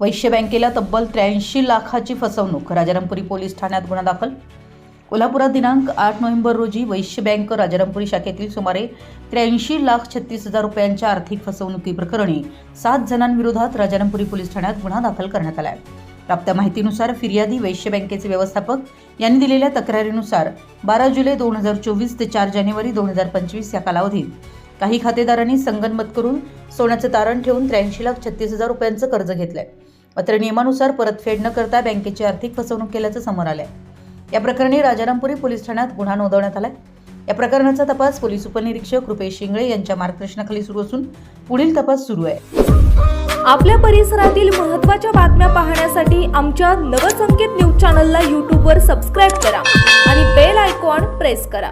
वैश्य बँकेला तब्बल त्र्याऐंशी लाखाची फसवणूक. राजारामपुरी पोलीस ठाण्यात गुन्हा दाखल. कोल्हापुरात दिनांक आठ नोव्हेंबर रोजी वैश्य बँक राजारामपुरी शाखेतील सुमारे त्र्याऐंशी लाख छत्तीस हजार रुपयांच्या आर्थिक फसवणुकीप्रकरणी सात जणांविरोधात राजारामपुरी पोलीस ठाण्यात गुन्हा दाखल करण्यात आला आहे प्राप्त माहितीनुसार फिर्यादी वैश्य बँकेचे व्यवस्थापक यांनी दिलेल्या तक्रारीनुसार बारा जुलै दोन हजार चोवीस ते चार जानेवारी दोन हजार पंचवीस या कालावधीत काही खातेदारांनी संगनमत करून सोन्याचं तारण ठेवून त्र्याऐंशी लाख छत्तीस हजार रुपयांचं कर्ज घेतलंय. मात्र नियमानुसार परतफेड न करता बँकेची आर्थिक फसवणूक केल्याचं समोर आलंय. या प्रकरणी राजारामपुरी पोलीस ठाण्यात गुन्हा नोंदवण्यात आलाय. या प्रकरणाचा तपास पोलीस उपनिरीक्षक रुपेश शिंगळे यांच्या मार्गदर्शनाखाली सुरू असून पुढील तपास सुरू आहे. आपल्या परिसरातील महत्त्वाच्या बातम्या पाहण्यासाठी आमच्या नवसंकेत न्यूज चॅनलला यूट्यूबवर सबस्क्राईब करा आणि बेल आयकॉन प्रेस करा.